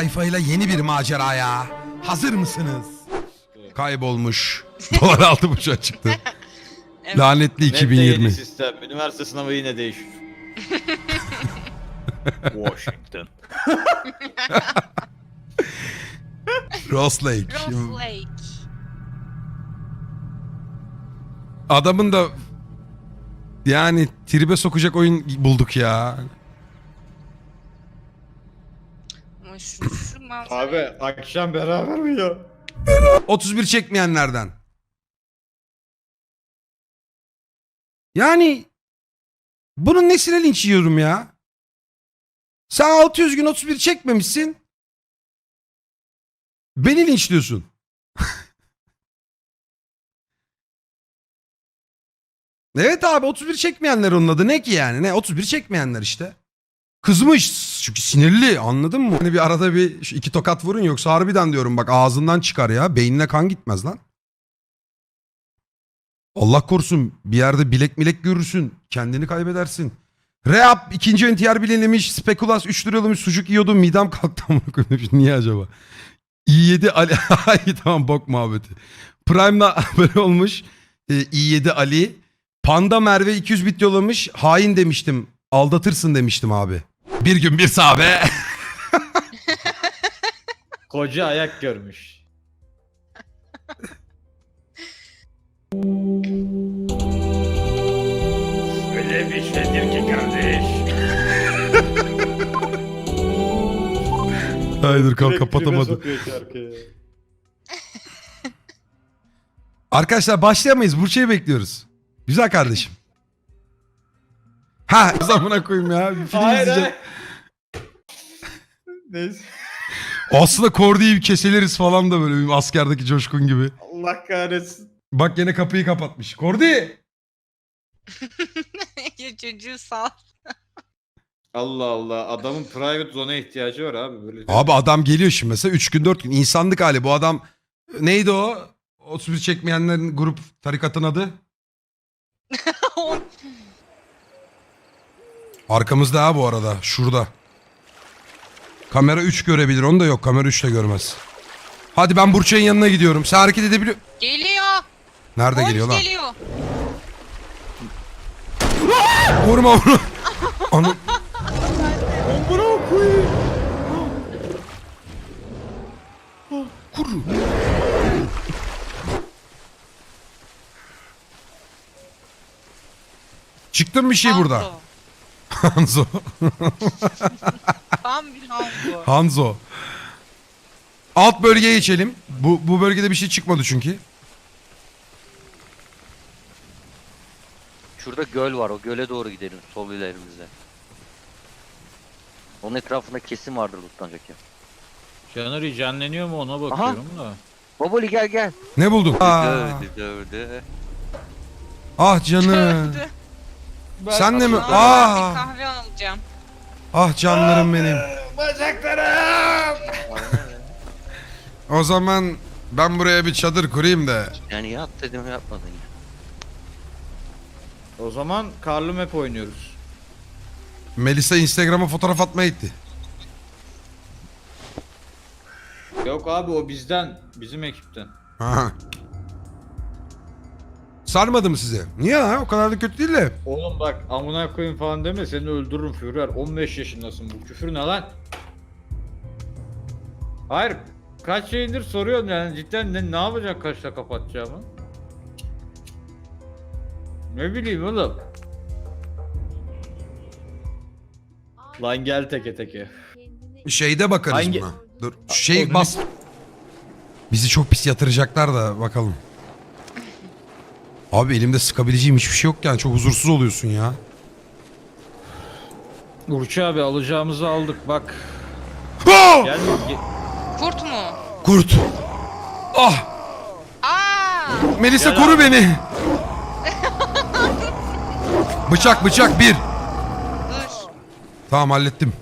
tayfayla yeni bir maceraya. Hazır mısınız? Kaybolmuş. Dolar altı buçuğa çıktı. Evet. Lanetli Net de yeni 2020. sistem. Üniversite sınavı yine değişir. Washington. Ross Lake. Rose Lake. Adamın da yani tribe sokacak oyun bulduk ya. Ama şu, şu manzara. Abi akşam beraber mi ya? 31 çekmeyenlerden. Yani bunun nesine linç yiyorum ya? Sen 600 gün 31 çekmemişsin. Beni linçliyorsun. evet abi 31 çekmeyenler onun adı ne ki yani? Ne 31 çekmeyenler işte. Kızmış çünkü sinirli anladın mı? Hani bir arada bir iki tokat vurun yoksa harbiden diyorum bak ağzından çıkar ya. Beynine kan gitmez lan. Allah korusun bir yerde bilek milek görürsün. Kendini kaybedersin. Reap ikinci NTR bilinlemiş. Spekulas 3 lira olmuş. Sucuk yiyordum midem kalktı amına koyayım. Niye acaba? i7 Ali. Ay tamam bok muhabbeti. Prime'da böyle olmuş. Ee, i7 Ali. Panda Merve 200 bit yollamış. Hain demiştim. Aldatırsın demiştim abi. Bir gün bir sahabe. Koca ayak görmüş. Öyle bir şeydir ki kardeş. Hayır kal Direkt kapatamadım. Arkadaşlar başlayamayız. Burçay'ı bekliyoruz. Güzel kardeşim. Ha zamana koyayım ya. Bir film Hayır izleyeceğim. hayır. Neyse. Aslında Kordi'yi keseleriz falan da böyle bir askerdeki coşkun gibi. Allah kahretsin. Bak yine kapıyı kapatmış. Kordi! ya çocuğu sağ. Allah Allah. Adamın private zone'a ihtiyacı var abi böyle. Abi adam geliyor şimdi mesela 3 gün 4 gün. insanlık hali bu adam. Neydi o? 31 çekmeyenlerin grup tarikatın adı. Arkamızda ha bu arada. Şurada. Kamera 3 görebilir. Onu da yok. Kamera 3 de görmez. Hadi ben Burçay'ın yanına gidiyorum. Sen hareket edebiliyor... geliyor. Nerede geliyor lan? geliyor. Vurma vurma. Ana... Amına koyayım. Kuru. Çıktı mı bir şey burada? Hanzo. Tam bir Hanzo. Hanzo. Alt bölgeye geçelim. Bu, bu bölgede bir şey çıkmadı çünkü. Şurada göl var. O göle doğru gidelim sol ilerimizde. Onun etrafında kesim vardır lootlanacak ya. Canary canlanıyor mu ona bakıyorum da. Baboli gel gel. Ne buldun? Aa, Dövdü dövdü. ah canım. Sen de mi? Aa, bir kahve alacağım. ah canlarım benim. Bacaklarım. O zaman ben buraya bir çadır kurayım da. Yani yap dedim yapmadın ya. O zaman karlı map oynuyoruz. Melisa Instagram'a fotoğraf atmaya gitti. Yok abi o bizden. Bizim ekipten. Ha. Sarmadı mı size? Niye ha? O kadar da kötü değil de. Oğlum bak amına koyayım falan deme seni öldürürüm Führer. 15 yaşındasın bu küfür ne lan? Hayır. Kaç yayındır soruyorsun yani cidden ne, ne yapacak kaçta kapatacağımı? Ne bileyim oğlum. Lan gel teke teke. Şeyde bakarız Hangi- buna. Dur. Şey bas. Bizi çok pis yatıracaklar da bakalım. Abi elimde sıkabileceğim hiçbir şey yok yani. Çok huzursuz oluyorsun ya. Burçu abi alacağımızı aldık bak. Gel ge- Kurt mu? Kurt. Ah! Aa! Melisa Gel koru abi. beni. bıçak bıçak bir. Dur. Tamam hallettim.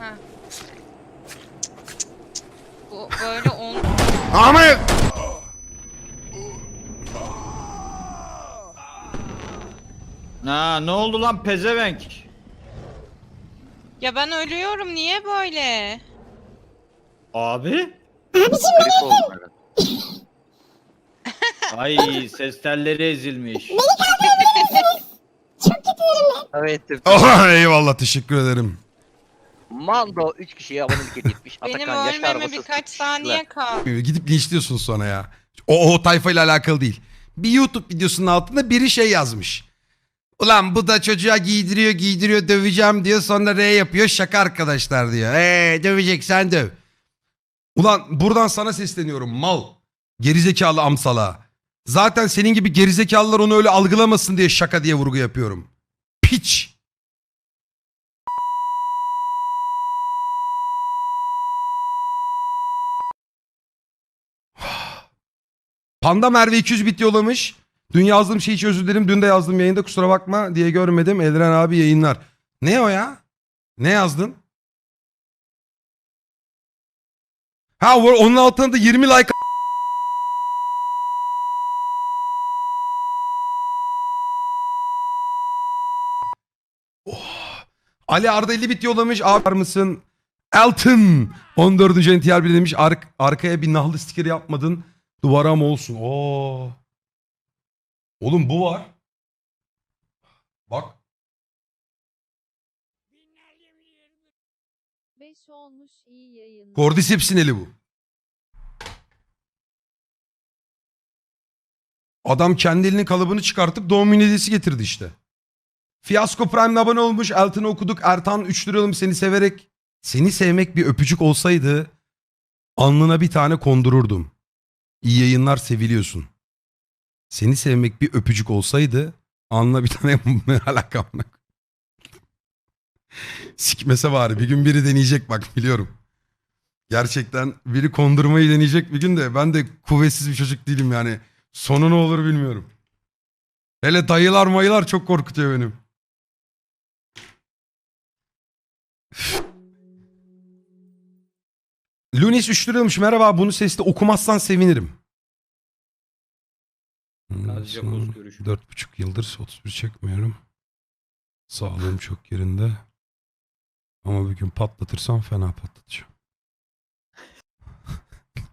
Bu böyle on. Ahmet! Ha ne oldu lan pezevenk? Ya ben ölüyorum niye böyle? Abi? Grip oldum herhalde. Ay ses telleri ezilmiş. Evet. Oh, eyvallah teşekkür ederim. Mando 3 kişiye abonelik hediye etmiş. Benim Atakan yaş ölmeme arabası birkaç saniye kaldı. Gidip linçliyorsun sonra ya. O, o tayfayla alakalı değil. Bir YouTube videosunun altında biri şey yazmış. Ulan bu da çocuğa giydiriyor giydiriyor döveceğim diyor sonra R yapıyor şaka arkadaşlar diyor. Eee döveceksen döv. Ulan buradan sana sesleniyorum mal. Gerizekalı amsala. Zaten senin gibi gerizekalılar onu öyle algılamasın diye şaka diye vurgu yapıyorum. Piç. Panda Merve 200 bit yollamış. Dün yazdığım şey için özür dilerim. Dün de yazdım yayında kusura bakma diye görmedim. Eldiren abi yayınlar. Ne o ya? Ne yazdın? Ha onun altında da 20 like Oh. Ali Arda 50 bit yollamış. Abi var mısın? Elton 14. NTR bile demiş. Ar- arkaya bir nahlı stiker yapmadın. Duvara mı olsun? Oo. Oğlum bu var. Bak. 5 olmuş iyi yayınlar. Cordyceps'in eli bu. Adam kendi elinin kalıbını çıkartıp doğum günü hediyesi getirdi işte. Fiyasko Prime'le abone olmuş. Elton'u okuduk. Ertan 3 liralım seni severek. Seni sevmek bir öpücük olsaydı alnına bir tane kondururdum. İyi yayınlar seviliyorsun. Seni sevmek bir öpücük olsaydı alnına bir tane ne alaka amına koyayım? Sikmese bari. Bir gün biri deneyecek bak biliyorum. Gerçekten biri kondurmayı deneyecek bir gün de ben de kuvvetsiz bir çocuk değilim yani. Sonu ne olur bilmiyorum. Hele dayılar mayılar çok korkutuyor benim. Lunis 3 liraymış. Merhaba bunu sesli okumazsan sevinirim. Sadece poz görüşü. Dört buçuk yıldır 31 çekmiyorum. Sağlığım çok yerinde. Ama bir gün patlatırsam fena patlatacağım.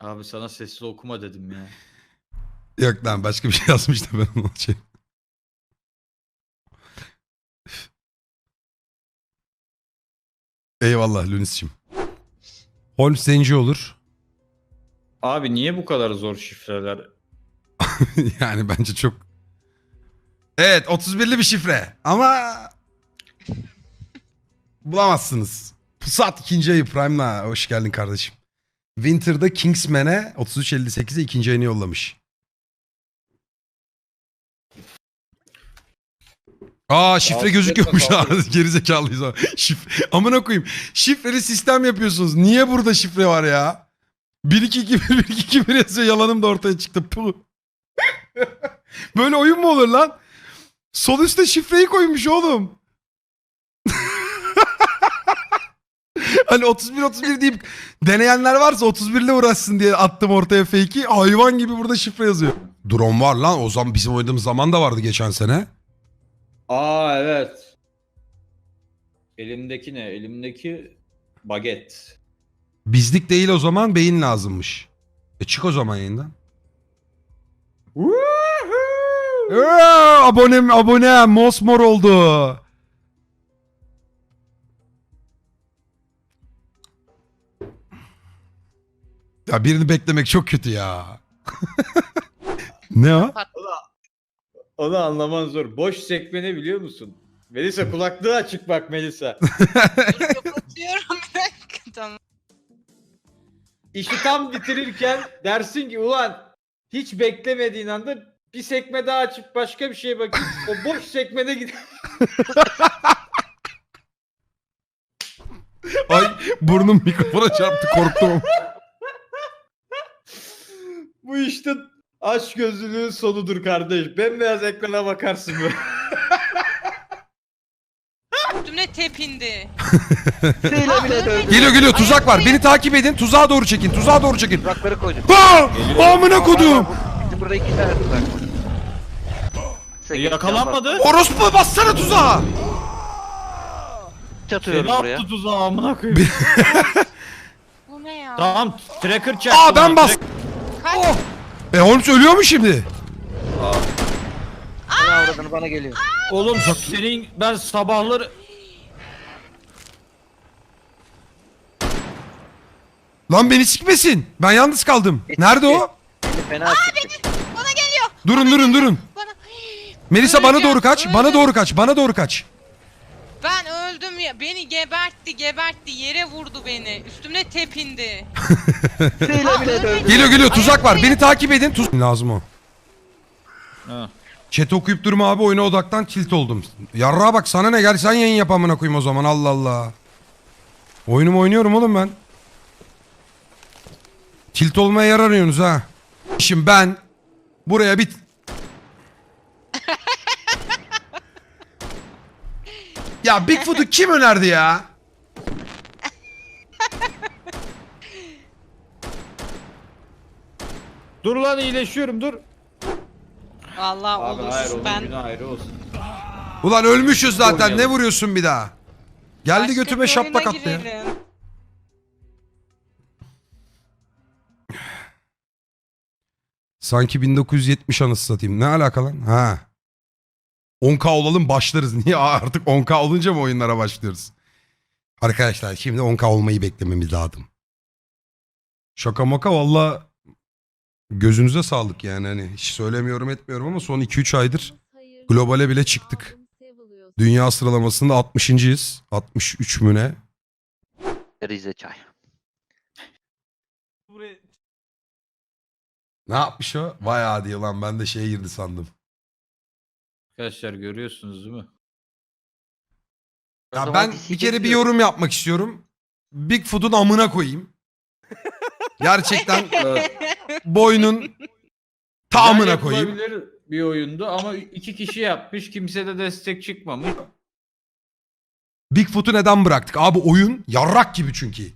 Abi sana sesli okuma dedim ya. Yok lan başka bir şey yazmış da ben onu şey. Eyvallah Lunis'cim. Holmes zenci olur. Abi niye bu kadar zor şifreler? yani bence çok... Evet 31'li bir şifre ama... Bulamazsınız. Pusat ikinci ayı Prime'la hoş geldin kardeşim. Winter'da Kingsman'e 33.58'e ikinci ayını yollamış. Aa şifre Altı gözüküyormuş kaldı. Gerizekalıyız. Şif Amına koyayım. Şifreli sistem yapıyorsunuz. Niye burada şifre var ya? 1 2 2 1 2 2 1 yazıyor yalanım da ortaya çıktı. Puh. Böyle oyun mu olur lan? Sol üstte şifreyi koymuş oğlum. hani 31 31 deyip deneyenler varsa 31 ile uğraşsın diye attım ortaya fake'i. Hayvan gibi burada şifre yazıyor. Drone var lan. O zaman bizim oynadığımız zaman da vardı geçen sene. Aa evet. Elimdeki ne? Elimdeki baget. Bizlik değil o zaman beyin lazımmış. E çık o zaman yayından. Ee, abonem abone mosmor oldu. Ya birini beklemek çok kötü ya. ne o? Onu anlaman zor. Boş sekme ne biliyor musun? Melisa kulaklığı açık bak Melisa. Kapatıyorum. İşi tam bitirirken dersin ki ulan hiç beklemediğin anda bir sekme daha açıp başka bir şeye bakayım. O boş sekmede gider. Ay burnum mikrofona çarptı korktum. Bu işte aç gözlülüğün sonudur kardeş. Bembeyaz ekrana bakarsın böyle. Tepindi. Sıyla bile dövdü. Geliyor geliyor tuzak var. Beni takip edin. Tuzağa doğru çekin. Tuzağa doğru çekin. Tuzakları koyduk. Aa! Amına kodum. Bizim burada iki tane tuzak var. Sekiz Yakalanmadı. Orospu bassana tuzağa. Kit atıyorum Ne buraya. yaptı tuzağı amına koyayım. Bu ne ya? tamam tracker çek. Aa ben bas. Kaç? E Holmes ölüyor mu şimdi? Bana avradını bana geliyor. Oğlum senin ben sabahları Lan beni sikmesin. Ben yalnız kaldım. Nerede o? Beni fena sikti. Bana geliyor. Durun durun durun. Bana. Melisa bana Öleceğim, doğru kaç. Bana öleceğim. doğru kaç. Bana doğru kaç. Ben öldüm ya. Beni gebertti gebertti. Yere vurdu beni. Üstümde tepindi. Sıyla bile döndü. Geliyor geliyor tuzak var. Beni takip edin. Tuz lazım o. Ha. Chat okuyup durma abi oyuna odaktan tilt oldum. Yarrağa bak sana ne gel sen yayın yap amına koyayım o zaman Allah Allah. Oyunumu oynuyorum oğlum ben. Tilt olmaya yer arıyorsunuz ha. Şimdi ben buraya bit. ya Bigfoot'u kim önerdi ya? Dur lan iyileşiyorum dur. Allah Abi olur. onun ben günü ayrı olsun. Ulan ölmüşüz zaten ne Oynayalım. vuruyorsun bir daha? Geldi başka götüme bir oyuna attı ya. girelim. Sanki 1970 anısı satayım. Ne alaka lan? Ha. 10K olalım başlarız. Niye Aa, artık 10K olunca mı oyunlara başlıyoruz? Arkadaşlar şimdi 10K olmayı beklememiz lazım. Şaka maka valla gözünüze sağlık yani. Hani hiç söylemiyorum etmiyorum ama son 2-3 aydır Hayır. globale bile çıktık. Dünya sıralamasında 60.yiz. 63 mü ne? Rize çay. Ne yapmış o? Vay hadi lan ben de şeye girdi sandım. Arkadaşlar görüyorsunuz değil mi? O Ya zaman ben bir kere bir bekliyorum. yorum yapmak istiyorum. Bigfoot'un amına koyayım. Gerçekten Evet. boynun tamamına Güzel koyayım. yapılabilir bir oyundu ama iki kişi yapmış kimse de destek çıkmamış. Bigfoot'u neden bıraktık? Abi oyun yarrak gibi çünkü.